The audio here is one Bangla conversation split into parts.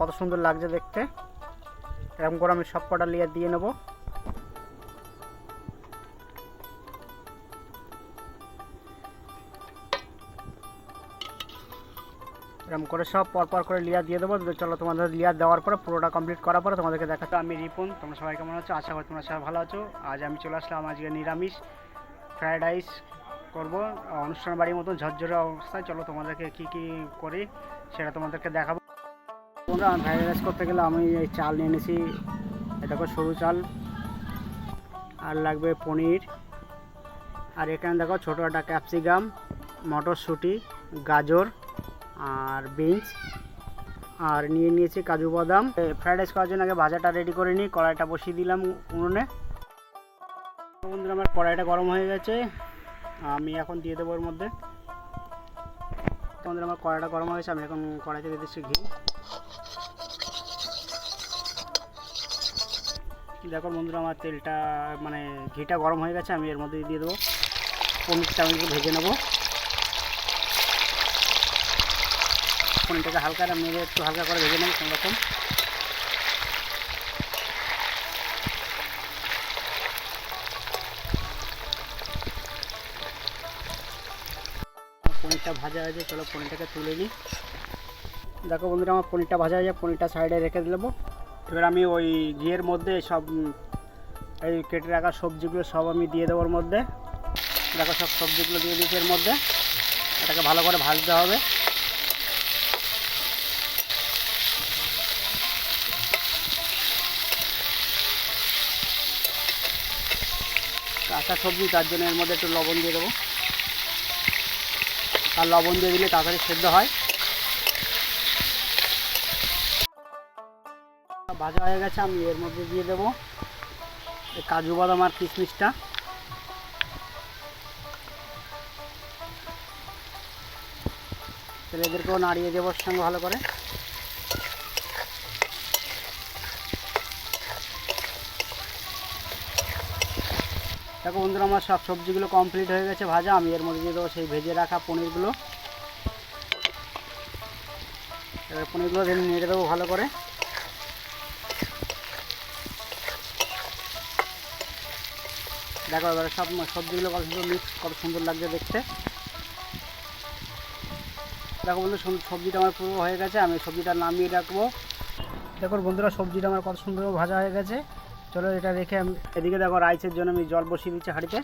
কত সুন্দর লাগছে দেখতে। এরকম করে আমি সব কটা লেয়ার দিয়ে নেব। এরকম করে সব পরপর করে লেয়ার দিয়ে দেবো। চলো তোমাদের লেয়ার দেওয়ার পরে পুরোটা কমপ্লিট করার পরে তোমাদেরকে দেখাচ্ছি। আমি রিপন, তোমরা সবাই কেমন আছো? আশা করি তোমরা সবাই ভালো আছো। আজ আমি চলে আসলাম আজকে নিরামিষ ফ্রায়েড রাইস করব। অনুষ্ঠান বাড়ির মতন ঝরঝরে অবস্থায় চলো তোমাদেরকে কি কি করি সেটা তোমাদেরকে দেখাবো। আমি ফ্রাইড রাইস করতে গেলে আমি এই চাল নিয়ে এনেছি এটা দেখো সরু চাল, আর লাগবে পনির। আর এখানে দেখো ছোটো একটা ক্যাপসিকাম, মটরশুঁটি, গাজর, আর বিনস। আর নিয়ে নিয়েছি কাজু বাদাম। ফ্রাইড রাইস করার জন্য আগে ভাজাটা রেডি করে নিই, কড়াইটা বসিয়ে দিলাম উনুনে। বন্ধুরা, আমার কড়াইটা গরম হয়ে গেছে। আমি এখন দিয়ে দেবো ওর মধ্যে। তোমাদের আমার কড়াইটা গরম হয়ে গেছে, আমি এখন কড়াইতে দিয়ে দিচ্ছি ঘি। দেখো বন্ধুরা, আমার তেলটা মানে ঘিটা গরম হয়ে গেছে, আমি এর মধ্যে দিয়ে দেবো। পনিরটা আমি ভেজে নেব। পনিরটাকে হালকা মেরে একটু হালকা করে ভেজে নেব, কোনো রকম। পনিরটা ভাজা হয়েছে, চলো পনিরটাকে তুলে নিই। দেখো বন্ধুরা, আমার পনিরটা ভাজা হয়ে যায় পনিরটা সাইডে রেখে দেবো। এবার আমি ওই ঘিয়ের মধ্যে সব, এই কেটে রাখা সবজিগুলো সব আমি দিয়ে দেবো ওর মধ্যে। দেখো সব সবজিগুলো দিয়ে দিচ্ছি এর মধ্যে। এটাকে ভালো করে ভাজতে হবে। কাঁচা সবজি, তার জন্য এর মধ্যে একটু লবণ দিয়ে দেবো। আর লবণ দিয়ে দিলে তাড়াতাড়ি সেদ্ধ হয়। ভাজা হয়ে গেছে, আমি এর মধ্যে দিয়ে দেবো কাজু বাদাম আর কিশমিশটা। ছেলেদেরকেও নাড়িয়ে দেবো সঙ্গে ভালো করে। দেখো বন্ধুরা, আমার সব সবজিগুলো কমপ্লিট হয়ে গেছে ভাজা। আমি এর মধ্যে দিয়ে দেবো সেই ভেজে রাখা পনিরগুলো। এবার পনিরগুলো নেড়ে দেবো ভালো করে। দেখো এবারে সব সবজিগুলো কত সুন্দর মিক্স কত সুন্দর লাগছে দেখতে। দেখো বন্ধু সবজিটা আমার পুরো হয়ে গেছে। আমি সবজিটা নামিয়ে রাখব। দেখো বন্ধুরা, সবজিটা আমার কত সুন্দর ভাজা হয়ে গেছে। চলো এটা রেখে আমি এদিকে দেখো রাইসের জন্য আমি জল বসিয়ে দিচ্ছি হাঁড়িতে।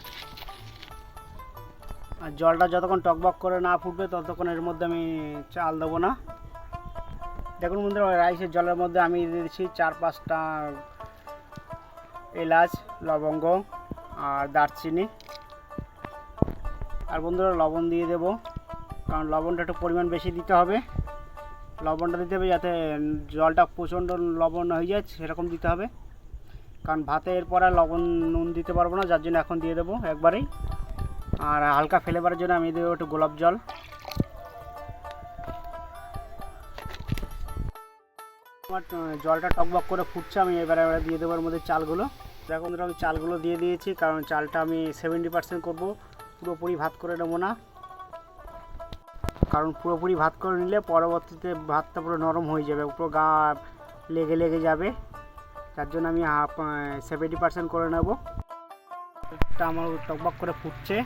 আর জলটা যতক্ষণ টকবক করে না ফুটবে ততক্ষণ এর মধ্যে আমি চাল দেবো না। দেখুন বন্ধুরা রাইসের জলের মধ্যে আমি দিচ্ছি চার পাঁচটা এলাচ, লবঙ্গ আর দারচিনি। আর বন্ধুরা, লবণ দিয়ে দেবো, কারণ লবণটা একটু পরিমাণ বেশি দিতে হবে। লবণটা দিতে হবে যাতে জলটা প্রচণ্ড লবণ হয়ে যায়, সেরকম দিতে হবে। কারণ ভাতে এরপর আর লবণ নুন দিতে পারব না, যার জন্য এখন দিয়ে দেবো একবারেই। আর হালকা ফ্লেভারের জন্য আমি দেবো একটু গোলাপ জল। আমার জলটা টকবক করে ফুটছে, আমি এবারে এবারে দিয়ে দেবো মধ্যে চালগুলো। দেখো বন্ধুরা, আমি চালগুলো দিয়ে দিয়েছি, কারণ চালটা আমি সেভেন্টি পার্সেন্ট করব, পুরোপুরি ভাত করে নেব না। কারণ পুরোপুরি ভাত করে নিলে পরবর্তীতে ভাতটা পুরো নরম হয়ে যাবে, পুরো গা লেগে লেগে যাবে। তার জন্য আমি হাফ সেভেন্টি পার্সেন্ট করে নেব। ভাতটা আমার টকবক করে ফুটছে।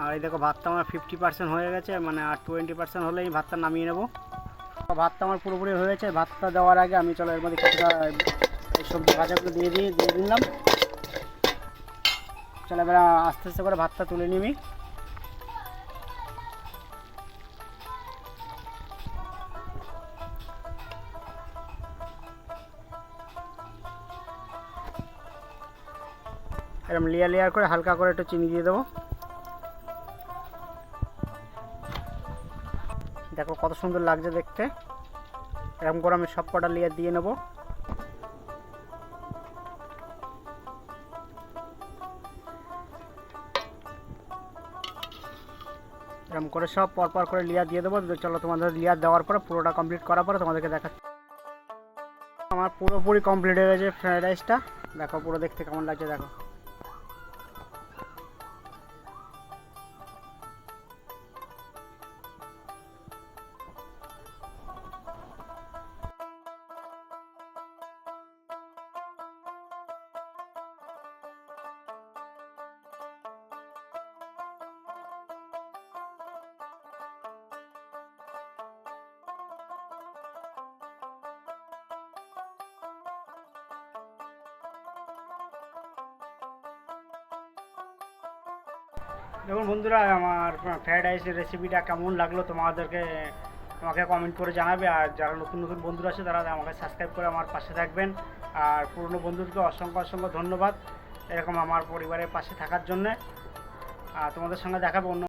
আর এই দেখো, ভাতটা আমার ফিফটি পার্সেন্ট হয়ে গেছে মানে আর টোয়েন্টি পার্সেন্ট হলেই ভাতটা নামিয়ে নেব। ভাতটা আমার পুরোপুরি হয়ে গেছে। ভাতটা দেওয়ার আগে আমি চলো এর মধ্যে কিছুটা সবজি ভাজাগুলো দিয়ে দিয়ে দিয়ে দিলাম। চলো এবার আস্তে আস্তে করে ভাতটা তুলে নিবি। এরকম লেয়ার লেয়ার করে হালকা করে একটু চিনি দিয়ে দেবো। দেখো কত সুন্দর লাগছে দেখতে। এরকম করে আমি সব কটা লেয়ার দিয়ে নেব। এরকম করে সব পরপর করে লেয়ার দিয়ে দেবো। চলো তোমাদের লেয়ার দেওয়ার পরে পুরোটা কমপ্লিট করার পরে তোমাদেরকে দেখাচ্ছি। আমার পুরোপুরি কমপ্লিট হয়ে গেছে ফ্রাইড রাইসটা দেখো পুরো দেখতে কেমন লাগছে, দেখো। দেখুন বন্ধুরা, আমার ফ্রায়েড রাইসের রেসিপিটা কেমন লাগল তোমাদেরকে আমাকে কমেন্ট করে জানাবে। আর যারা নতুন নতুন বন্ধুরা আছে, তারা আমাকে সাবস্ক্রাইব করে আমার পাশে থাকবেন। আর পুরনো বন্ধুদেরকে অসংখ্য অসংখ্য ধন্যবাদ এরকম আমার পরিবারের পাশে থাকার জন্যে। আর তোমাদের সঙ্গে দেখাবো অন্য